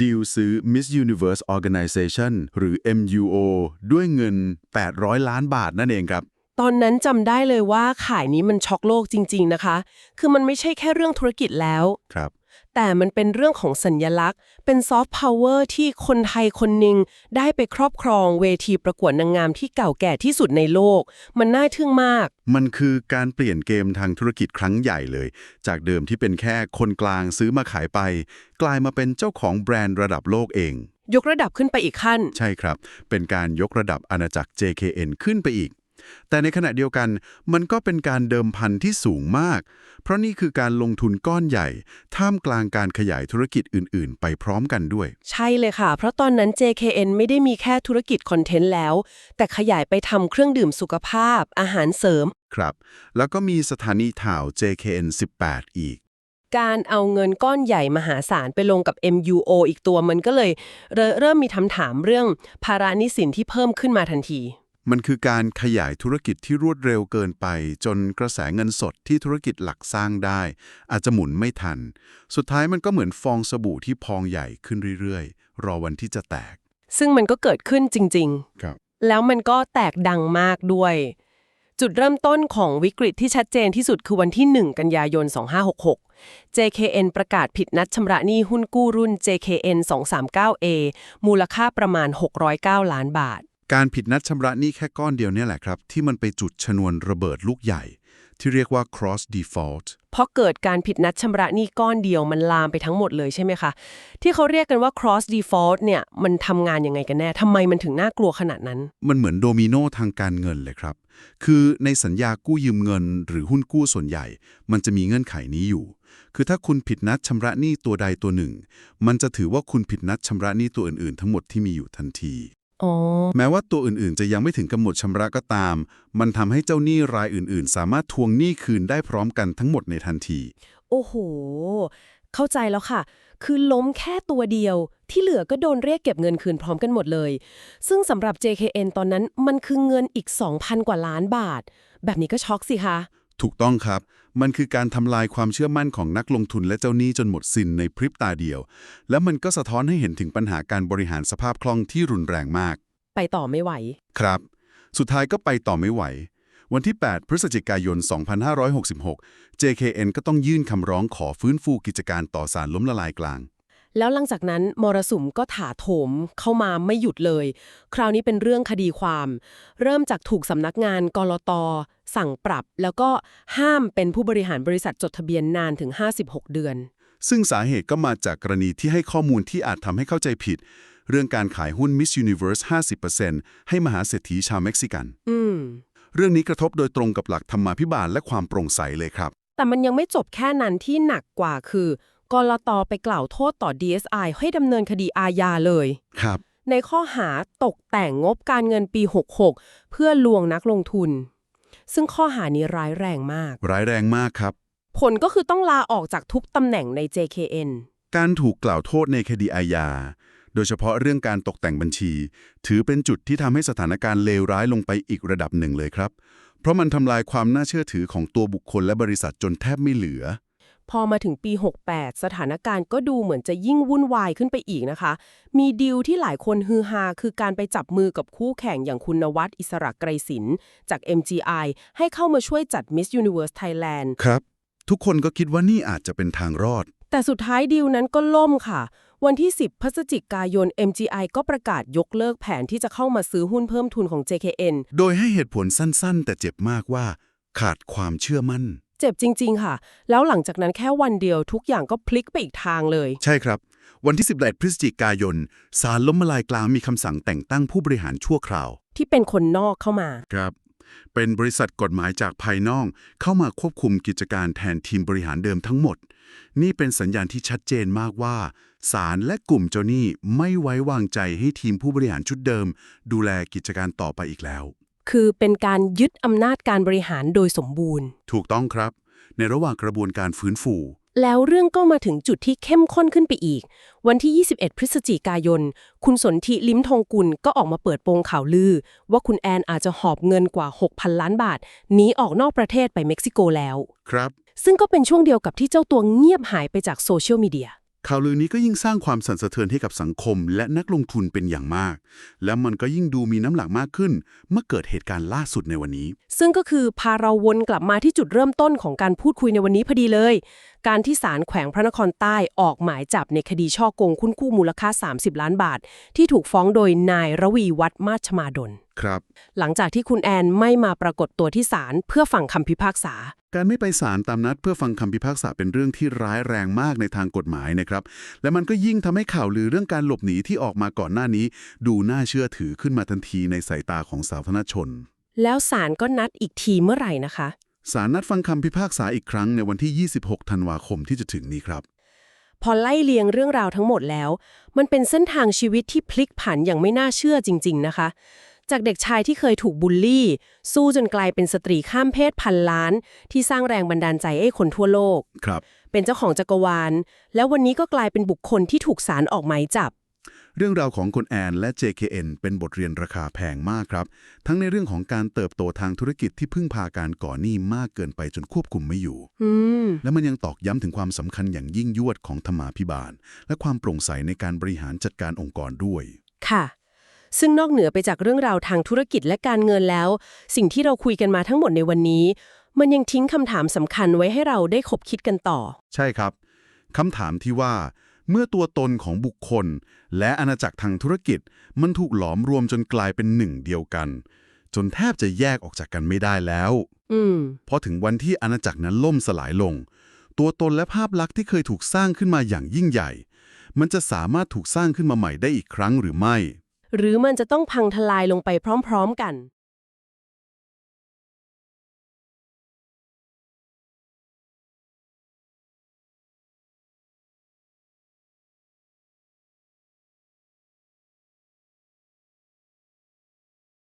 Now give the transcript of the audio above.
ดีลซื้อ Miss Universe Organization หรือ MUO ด้วยเงิน 800 ล้านบาทนั่นเองครับ ตอนนั้นจำได้เลยว่าขายนี้มันช็อกโลกจริง ๆ นะคะ คือมันไม่ใช่แค่เรื่องธุรกิจแล้ว ครับ แต่มันเป็นเรื่องของสัญญลักษณ์ เป็นซอฟต์พาวเวอร์ที่คนไทยคนหนึ่งได้ไปครอบครองเวทีประกวดนางงามที่เก่าแก่ที่สุดในโลก มันน่าทึ่งมาก มันคือการเปลี่ยนเกมทางธุรกิจครั้งใหญ่เลย จากเดิมที่เป็นแค่คนกลางซื้อมาขายไป กลายมาเป็นเจ้าของแบรนด์ระดับโลกเองยกระดับขึ้นไปอีกขั้น ใช่ครับ เป็นการยกระดับอาณาจักร JKN ขึ้นไปอีก แต่ในขณะเดียวกันมันก็เป็นการเดิมพันที่สูงมาก เพราะนี่คือการลงทุนก้อนใหญ่ ท่ามกลางการขยายธุรกิจอื่น ๆ ไปพร้อมกันด้วย ใช่เลยค่ะ เพราะตอนนั้น JKN ไม่ได้มีแค่ธุรกิจคอนเทนต์แล้ว แต่ขยายไปทำเครื่องดื่มสุขภาพ อาหารเสริม ครับ แล้วก็มีสถานีข่าว JKN 18 อีกการเอาเงินก้อนใหญ่มหาศาลไปลงกับ MUO อีกตัวมันก็เลย เรเริ่มมีคำถามเรื่องภาระหนิสินที่เพิ่มขึ้นมาทันที มันคือการขยายธุรกิจที่รวดเร็วเกินไป จนกระแสเงินสดที่ธุรกิจหลักสร้างได้ อาจจะหมุนไม่ทัน สุดท้ายมันก็เหมือนฟองสบู่ที่พองใหญ่ขึ้นเรื่อยๆ รอวันที่จะแตก ซึ่งมันก็เกิดขึ้นจริงครับๆแล้วมันก็แตกดังมากด้วย จุดเริ่มต้นของวิกฤตที่ชัดเจนที่สุดคือวันที่ 1 กันยายน 2566 JKN ประกาศผิดนัดชำระหนี้หุ้นกู้รุ่น JKN 239A มูลค่าประมาณ 609 ล้านบาท การผิดนัดชำระหนี้แค่ก้อนเดียวเนี่ยแหละครับ ที่มันไปจุดชนวนระเบิดลูกใหญ่ ที่เรียกว่า cross default เพราะเกิดการผิดนัดชำระหนี้ก้อนเดียวมันลามไปทั้งหมดเลยใช่ไหมคะ ที่เขาเรียกกันว่า cross default เนี่ยมันทำงานยังไงกันแน่ทำไมมันถึงน่ากลัวขนาดนั้น มันเหมือนโดมิโนทางการเงินเลยครับ คือในสัญญากู้ยืมเงิน หรือหุ้นกู้ส่วนใหญ่ มันจะมีเงื่อนไขนี้อยู่ คือถ้าคุณผิดนัดชำระหนี้ตัวใดตัวหนึ่ง มันจะถือว่าคุณผิดนัดชำระหนี้ตัวอื่นๆ ทั้งหมดที่มีอยู่ทันที อ๋อ แม้ว่าตัวอื่นๆ จะยังไม่ถึงกำหนดชำระก็ตาม มันทำให้เจ้าหนี้รายอื่นๆ สามารถทวงหนี้คืนได้พร้อมกันทั้งหมดในทันที โอ้โห เข้าใจแล้วค่ะ คือล้มแค่ตัวเดียว ที่เหลือก็โดนเรียกเก็บเงินคืนพร้อมกันหมดเลย ซึ่งสำหรับ JKN ตอนนั้นมันคือเงินอีก 2,000 กว่าล้านบาท แบบนี้ก็ช็อกสิคะ ถูกต้องครับ มันคือการทำลายความเชื่อมั่นของนักลงทุนและเจ้าหนี้จนหมดสิ้นในพริบตาเดียว และมันก็สะท้อนให้เห็นถึงปัญหาการบริหารสภาพคล่องที่รุนแรงมาก ไปต่อไม่ไหว ครับ สุดท้ายก็ไปต่อไม่ไหว วันที่ 8 พฤศจิกายน 2566 JKN ก็ต้องยื่นคำร้องขอฟื้นฟูกิจการต่อศาลล้มละลายกลาง แล้วหลังจากนั้นมรสุมก็ถาโถมเข้ามาไม่หยุดเลย คราวนี้เป็นเรื่องคดีความ เริ่มจากถูกสำนักงานกรตสั่งปรับ แล้วก็ห้ามเป็นผู้บริหารบริษัทจดทะเบียนนานถึง 56 เดือน ซึ่งสาเหตุก็มาจากกรณีที่ให้ข้อมูลที่อาจทำให้เข้าใจผิด เรื่องการขายหุ้น Miss Universe 50%ให้มหาเศรษฐีชาวเม็กซิกัน อืม เรื่องนี้กระทบโดยตรงกับหลักธรรมาภิบาลและความโปร่งใสเลยครับ แต่มันยังไม่จบแค่นั้นที่หนักกว่าคือ กรตไปกล่าวโทษต่อ DSI ให้ดำเนินคดีอาญาเลย ครับ ในข้อหาตกแต่งงบการเงินปี 66 เพื่อลวงนักลงทุน ซึ่งข้อหานี้ร้ายแรงมาก ร้ายแรงมากครับ ผลก็คือต้องลาออกจากทุกตำแหน่งใน JKN การถูกกล่าวโทษในคดีอาญา โดยเฉพาะเรื่องการตกแต่งบัญชี ถือเป็นจุดที่ทำให้สถานการณ์เลวร้ายลงไปอีกระดับหนึ่งเลยครับ เพราะมันทำลายความน่าเชื่อถือของตัวบุคคลและบริษัทจนแทบไม่เหลือ พอมาถึงปี 68 สถานการณ์ก็ดูเหมือนจะยิ่งวุ่นวายขึ้นไปอีกนะคะ มีดีลที่หลายคนฮือฮาคือการไปจับมือกับคู่แข่งอย่างคุณนวัดอิสระไกรศิลป์จาก MGI ให้เข้ามาช่วยจัด Miss Universe Thailand ครับ ทุกคนก็คิดว่านี่อาจจะเป็นทางรอด แต่สุดท้ายดีลนั้นก็ล่มค่ะ วันที่ 10 พฤศจิกายน MGI ก็ประกาศยกเลิกแผนที่จะเข้ามาซื้อหุ้นเพิ่มทุนของ JKN โดยให้เหตุผลสั้นๆ แต่เจ็บมากว่า ขาดความเชื่อมั่น เจ็บจริง ๆ ค่ะ แล้วหลังจากนั้นแค่วันเดียวทุกอย่างก็พลิกไปอีกทางเลย ใช่ครับ วันที่18พฤศจิกายนศาลล้มละลายกลางมีคำสั่งแต่งตั้งผู้บริหารชั่วคราว ที่เป็นคนนอกเข้ามา ครับ เป็นบริษัทกฎหมายจากภายนอก เข้ามาควบคุมกิจการแทนทีมบริหารเดิมทั้งหมด นี่เป็นสัญญาณที่ชัดเจนมากว่าศาลและกลุ่มเจ้าหนี้ไม่ไว้วางใจให้ทีมผู้บริหารชุดเดิม ดูแลกิจการต่อไปอีกแล้ว คือเป็นการยึดอำนาจการบริหารโดยสมบูรณ์ ถูกต้องครับ ในระหว่างกระบวนการฟื้นฟู แล้วเรื่องก็มาถึงจุดที่เข้มข้นขึ้นไปอีก วันที่ 21 พฤศจิกายน คุณสนธิลิ้มทองกุลก็ออกมาเปิดโปงข่าวลือ ว่าคุณแอนอาจจะหอบเงินกว่า 6,000 ล้านบาทหนีออกนอกประเทศไปเม็กซิโกแล้ว ครับ ซึ่งก็เป็นช่วงเดียวกับที่เจ้าตัวเงียบหายไปจากโซเชียลมีเดีย ข่าวลือนี้ก็ยิ่งสร้างความสั่นสะเทือนให้กับสังคม และนักลงทุนเป็นอย่างมาก และมันก็ยิ่งดูมีน้ำหนักมากขึ้น เมื่อเกิดเหตุการณ์ล่าสุดในวันนี้ ซึ่งก็คือพาเราวนกลับมาที่จุดเริ่มต้นของการพูดคุยในวันนี้พอดีเลย การที่ศาลแขวงพระนครใต้ออกหมายจับในคดีช่อโกงคุ้นกู้มูลค่า 30 ล้านบาท ที่ถูกฟ้องโดยนายระวีวัฒน์มาชมาดล ครับ หลังจากที่คุณแอนไม่มาปรากฏตัวที่ศาลเพื่อฟังคำพิพากษา การไม่ไปศาลตามนัดเพื่อฟังคำพิพากษาเป็นเรื่องที่ร้ายแรงมากในทางกฎหมายนะครับ และมันก็ยิ่งทำให้ข่าวลือเรื่องการหลบหนีที่ออกมาก่อนหน้านี้ ดูน่าเชื่อถือขึ้นมาทันทีในสายตาของสาธารณชน แล้วศาลก็นัดอีกทีเมื่อไหร่นะคะ ศาลนัดฟังคำพิพากษาอีกครั้งในวันที่ 26 ธันวาคมที่จะถึงนี้ครับพอไล่เลียงเรื่องราวทั้งหมดแล้ว มันเป็นเส้นทางชีวิตที่พลิกผันอย่างไม่น่าเชื่อจริง ๆ นะคะ จากเด็กชายที่เคยถูกบูลลี่ สู้จนกลายเป็นสตรีข้ามเพศพันล้าน ที่สร้างแรงบันดาลใจให้คนทั่วโลก ครับ เป็นเจ้าของจักรวาล แล้ววันนี้ก็กลายเป็นบุคคลที่ถูกศาลออกหมายจับ เรื่องราวของคุณแอนและ JKN เป็นบทเรียนราคาแพงมากครับ ทั้งในเรื่องของการเติบโตทางธุรกิจที่พึ่งพาการก่อหนี้มากเกินไปจนควบคุมไม่อยู่ อืม และมันยังตอกย้ำถึงความสำคัญอย่างยิ่งยวดของธรรมาภิบาล และความโปร่งใสในการบริหารจัดการองค์กรด้วย ค่ะ ซึ่งนอกเหนือไปจากเรื่องราวทางธุรกิจและการเงินแล้ว สิ่งที่เราคุยกันมาทั้งหมดในวันนี้ มันยังทิ้งคำถามสำคัญไว้ให้เราได้คบคิดกันต่อ ใช่ครับคำถามที่ว่า เมื่อตัวตนของบุคคล และอาณาจักรทางธุรกิจ มันถูกหลอมรวมจนกลายเป็นหนึ่งเดียวกัน จนแทบจะแยกออกจากกันไม่ได้แล้ว อืมพอถึงวันที่อาณาจักรนั้นล่มสลายลง ตัวตนและภาพลักษณ์ที่เคยถูกสร้างขึ้นมาอย่างยิ่งใหญ่ มันจะสามารถถูกสร้างขึ้นมาใหม่ได้อีกครั้งหรือไม่ หรือมันจะต้องพังทลายลงไปพร้อม ๆ กัน